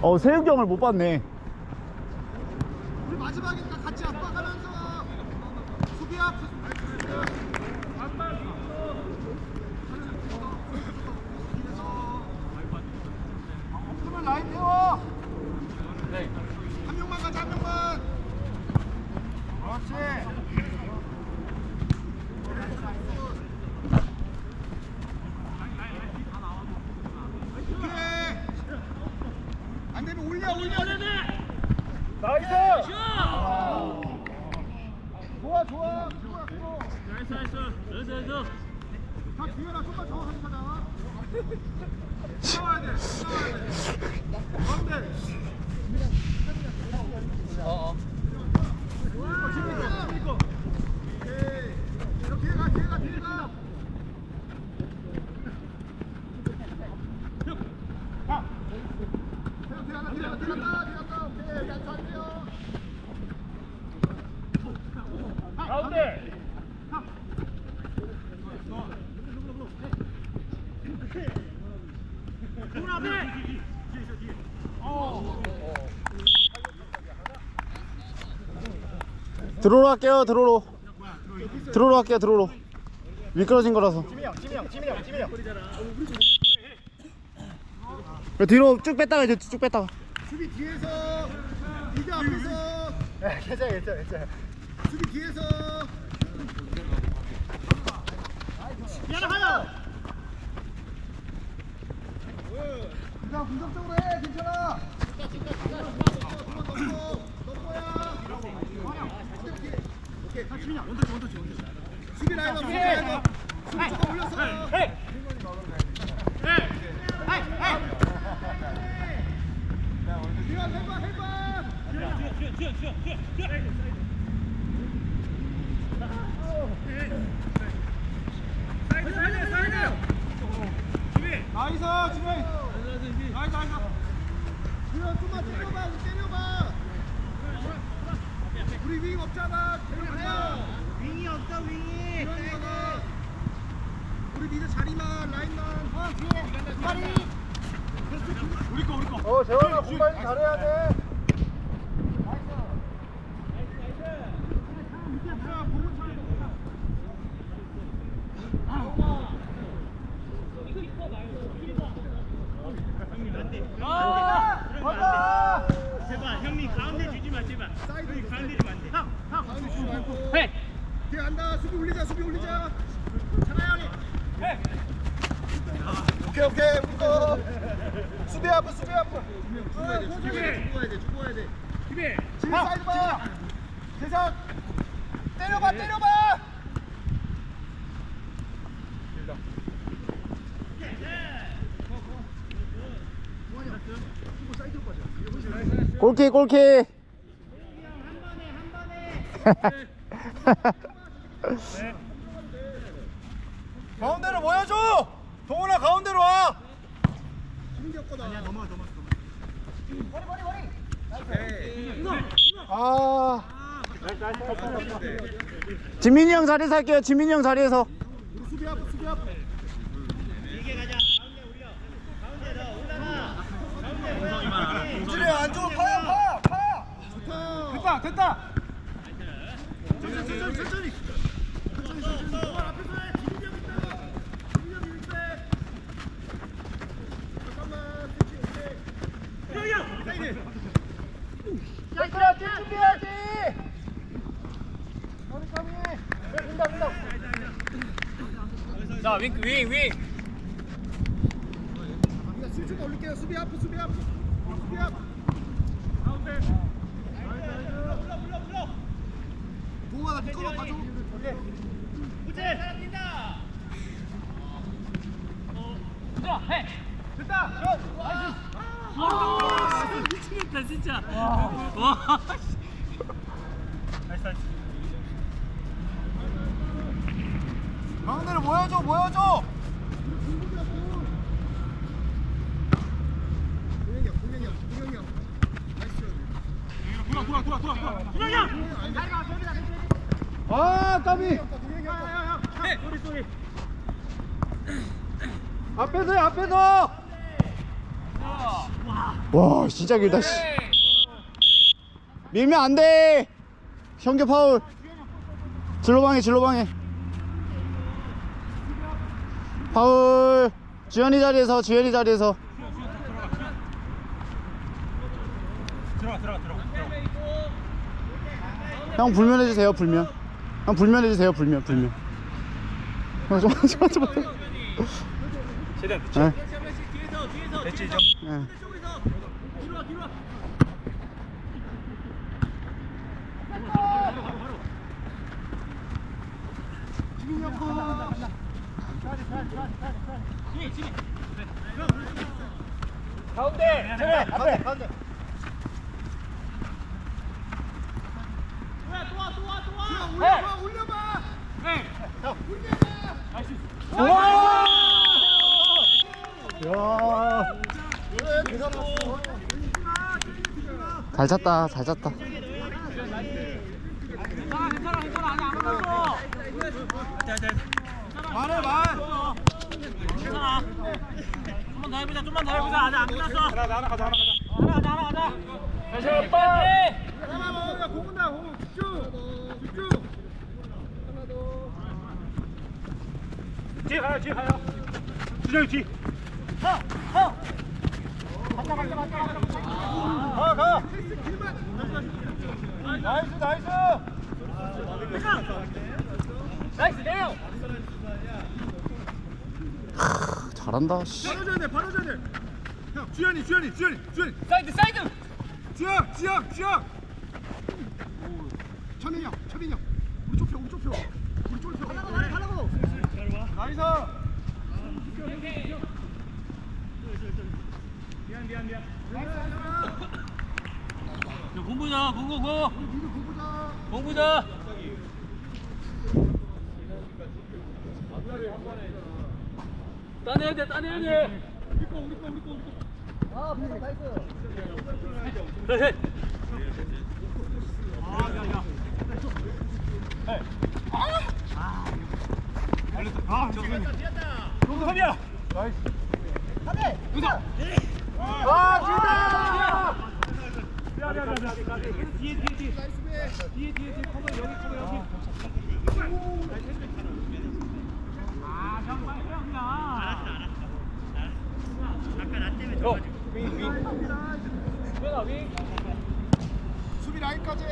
어 형을 못 봤네 우리 마지막이니까 같이 압박하면서 수비 앞 없으면 라인 태워 한 명만 가자 한 명만 그렇지 오케이 안 되면 나이스 좋아 좋아 좋아 나이스 나이스 나이스 나이스 다 뒤에라 좀만 정확하게 찾아 싸워야 돼 싸워야 돼 가운데 어어 지금 이거 지금 이거 오케이 이렇게 뒤에 가 뒤에 가 뒤에 가 가. 뒤에 뒤에 간다 뒤에 간다 뒤에 간다 뒤에 간다 오케이 양쪽 안 돼요 가운데 드로로 할게요 드로로. 드로로 할게요 드로로. 미끄러진 거라서. 뒤로 쭉 뺐다가 이제 쭉 뺐다가. 수비 뒤에서. 미드 앞에서. 괜찮아 괜찮아 괜찮아 수비 뒤에서. 미안하다 그냥 긍정적으로 해 괜찮아 수비 라인 업 수비 라인 업 수비 조금 올렸어 해봐 해봐 해봐 지민 나이스 나이스 주현 좀만 때려봐 때려봐. 우리 윙 없잖아. 때려봐. 윙이 없어 윙이. 우리 미드 자리만 라인만. 어 뒤에. 다리. 우리 거 우리 거어 재원아 공부하기 잘해야 돼 간다 제발 형님 가운데 주지 마 제발. 형님 가운데 주면 안돼. 형형. 가운데 주지 말고. 해 뒤에 간다. 수비 올리자 수비 올리자. 차라리. 오케이 오케이. 우리 거 수비 앞 수비 앞 죽어야 돼 죽어야 돼 죽어야 돼 죽어야 돼. 집에. 지금 사이드 봐 대상 때려봐 때려봐 골키 골키. 가운데로 모여줘! 동훈아 가운데로 와! 아니야 넘어가 넘어가 머리 머리 머리 아 지민이 형 자리에서 할게요. 지민이 형 자리에서. 수비 앞 수비 앞 우진이 안쪽으로 파야 파! 파! 됐다 됐다 천천히 천천히 천천히 자 윙, 윙, 윙. 올릴게요. 수비 앞 수비 앞 수비 앞. 가운데. 동호가 나 끌어 봐줘 우재 사람 뛴다. 들어, 해. 됐다. 아, 미치겠다 진짜. 와. 나이스 나이스. 가운데로 모여줘 모여줘 동현이 형 동현이 형 동현이 형 나이스 돌아 돌아 돌아 돌 아 까비. 앞에서 해, 앞에서 와. 와 진짜 길다 씨. 밀면 안돼 현교 파울 진로방해 진로방해 파울 주현이 자리에서 주현이 자리에서 들어가 들어가 들어가 형 불면 해 주세요 불면. 형 불면 해 주세요 불면 불면. 형 좀만 좀만 좀만 최대한 붙여. 네. 됐지 이제 네. 가운데 앞에 가운데 올려봐 올려봐 야. 잘 찼다 잘 찼다 말해 말 좀만 더 해보자 좀만 더 해보자 아직 안 끝났어 하나 하나 가자 하나 가자 하나 가자 다시 빨리 하나 먹어 공 온다 공 집중 뒤에 가요 뒤에 가요. 준영이 뒤. 가가. 나이스 나이스. 나이스 내려 잘한다 씨. 바로 줘야 돼 바로 줘야 돼형 주현이 주현이 주현이 주현이. 사이드 사이드. 지영 지영 지영 천인이 형 천인이 형 우리 좁혀 우리 좁혀 우리 좁혀 하나고 말해 하나고 나이스 공부자 공고고 공부자. 따내야 돼 따내야 돼. 네. 아 지금 동섭이야 아 진짜! 뒤에 뒤에 뒤에 뒤에 뒤에 뒤에 커버 여기 커버 여기 아형 빨리 해 그냥 알았어 알았어 아까 나 때문에 윙윙 수현아 윙 수비 라인까지.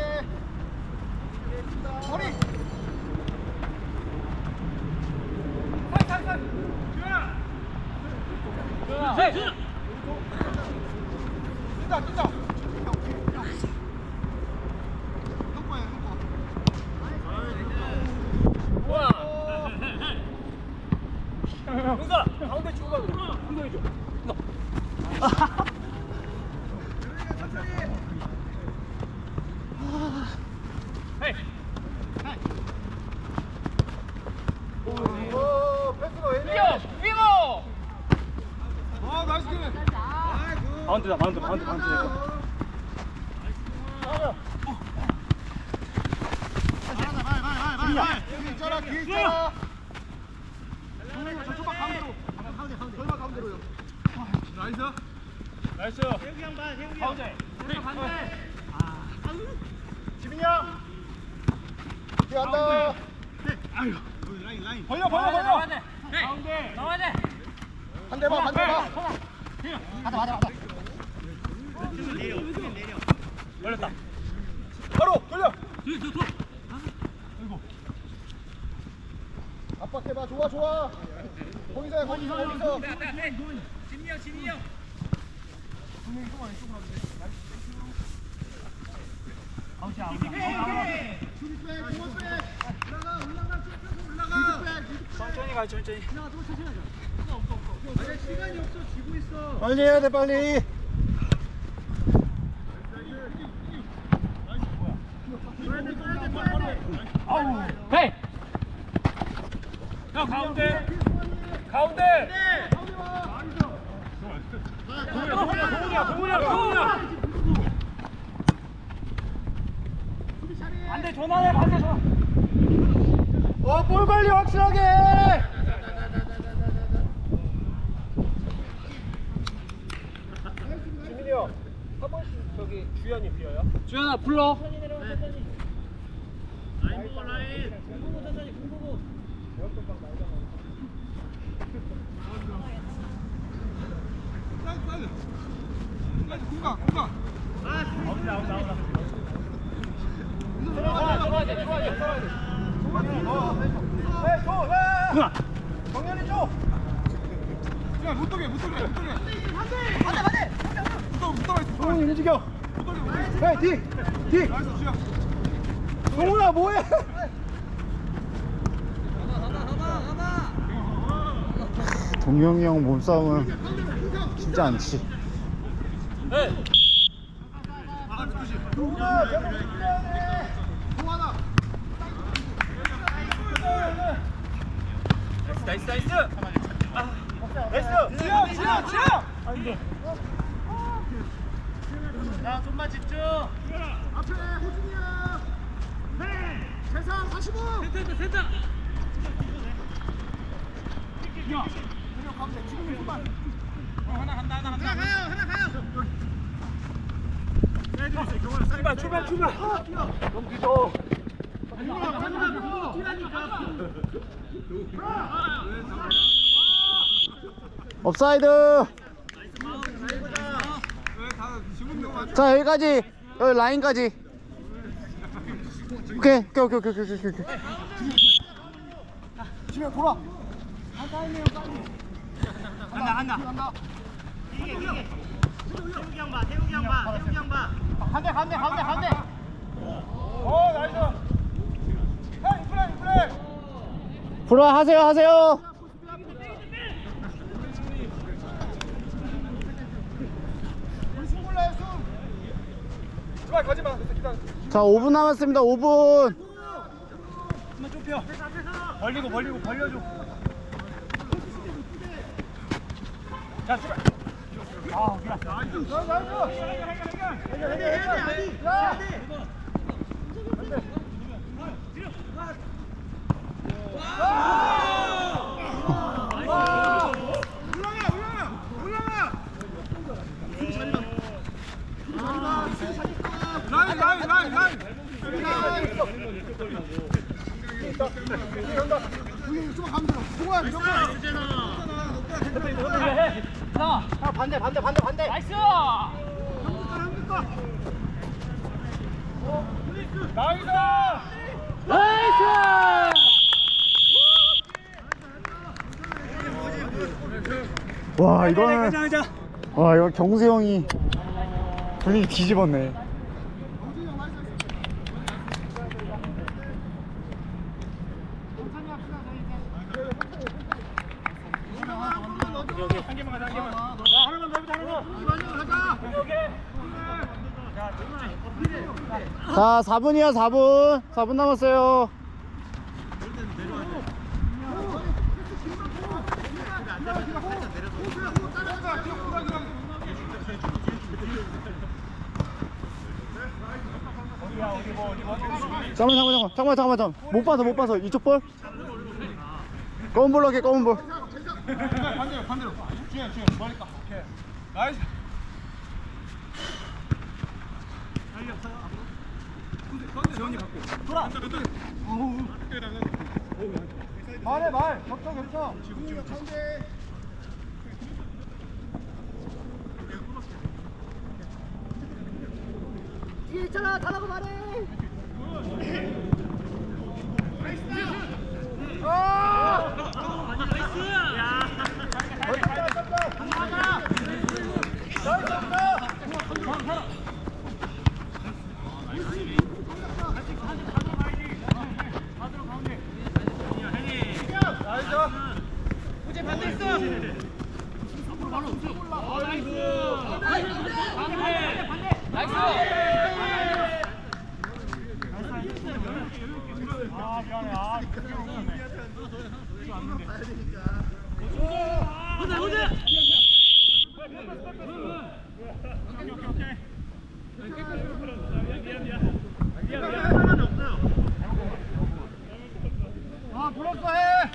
허리. 수현아 해 뛴다 뛴다 형 거야 형 거. 우와 은가 가운데 주고 가 그래 운동해 줘 헤이 오 패스가 왜 이래 위어 위어 아 나이스 킬 바운드다 바운드 바운드 바운드 뒤에 있잖아 뒤에 있잖아 동생이 저쪽만 가운데로 가운데 가운데 저만 가운데로요 나이스 나이스 세욱이 형봐 세욱이 형 가운데 가운데 지민이 형 뒤에 간다. 벌려 벌려 벌려. 나와야 돼 가운데. 나와야 돼 한대 봐, 한대 봐. 걸렸다. 바로 돌려. 뒤에 뒤에 압박해봐, 좋아, 좋아. 거기서 해, 거기서, 거기서. 진미 형 진미 형 공원 백. 올라가, 올라가, 쭉 올라가. 천천히 가 천천히. 빨리 해야 돼 빨리 헤이 형 가운데 가운데 동훈이야 동훈이야 동훈이야 반대 전환해 반대 전환 어, 볼 관리 확실하게 주현아 불러. 붙어 동훈이 움직여 헤뒤뒤 동훈아 뭐해? 동영이 형 몸싸움은 진짜 않지 동훈아 계속 움직여야 돼 동환아 나이스 나이스 나이스. 지영 지영 지영 자 좀만 집중. 앞에 호준이야. 네 재상 45 센터 센터. 지금 그만 하나 간다 하나 간다. 가요 하나 가요. 출발 출발 출발. 너무 늦어 업사이드 자 여기까지. 여기 라인까지. 오케이 오케이 오케이 오케이 오케이 오케이 오케이. 지금 돌아. 간다 간다. 태욱이 형봐 태욱이 형봐 태욱이 형봐 간대 간대 간대 간대 어 나이스. 형 이프레 이프레. 프로 하세요 하세요 우리 숨 골라요 숨 가지마. 기다려. 자 5분 남았습니다. 5분. 한번 좁혀. 벌리고 벌리고 벌려줘. 자 출발. 아 미안 나이스 나이스 해결 해결 해결 야 올라가 올라가 올라가 라인 라인 라인 라인 반대 반대 반대 반대 나이스 나이스. 와 이거는 와 이거 경수 형이 분위기 뒤집었네 한 개만 가자 한 개만. 야 하나만 더 해보자 하나만. 가자. 자 4분이야 4분 4분 남았어요 잠깐만 잠깐만 잠깐만 잠깐만 잠깐만 못 봐서 못 봐서 이쪽 볼 검은 볼로 할게 검은 볼 반대로 반대로. 주현 주현 머리 까. 오케이. 나이스. 재원이 갖고. 돌아. 말해 말. 겹쳐 겹쳐. 가운데. 뒤에 있잖아 달라고 말해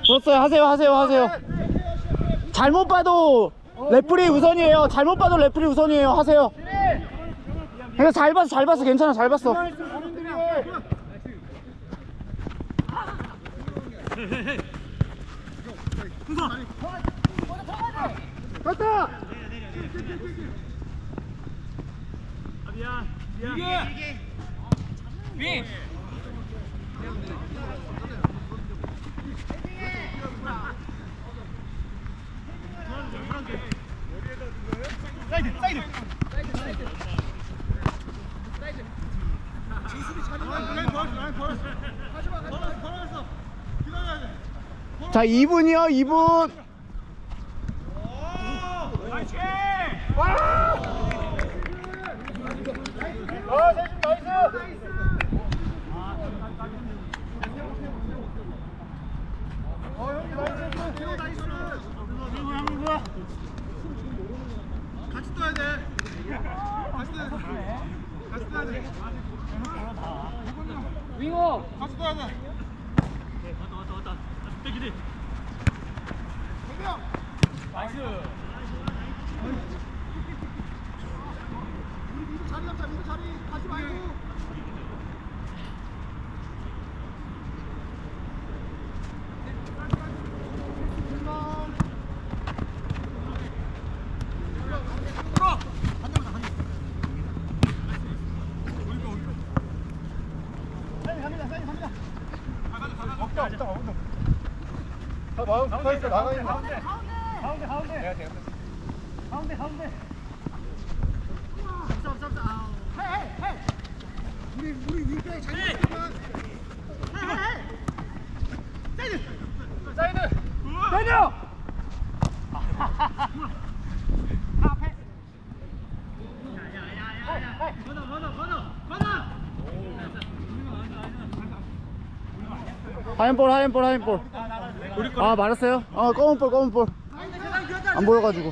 불었어요. 하세요 하세요 하세요. 잘못 봐도 레프리 우선이에요. 잘못 봐도 레프리 우선이에요. 하세요. 근데 잘 봤어 잘 봤어. 괜찮아 잘 봤어. 갔다 윙자 2분이요 2분 같이 떠야 돼. 같이 떠야 돼. 같이 떠야 돼. 윙어 같이 떠야 돼. 왔다 왔다 왔다 땡기지 나이스 자리 잡자. 자리 가지 말고. 없다 없다 없다. 다 마음 붙어 있어 나가 있는. 가운데 가운데 내가 대가 가운데 가운데 우리 우리 윙백이 자리 네. 잡으면. 사이드 때려 하얀볼 하얀볼 하얀볼. 아 말았어요? 아 검은볼 검은볼. 안 보여가지고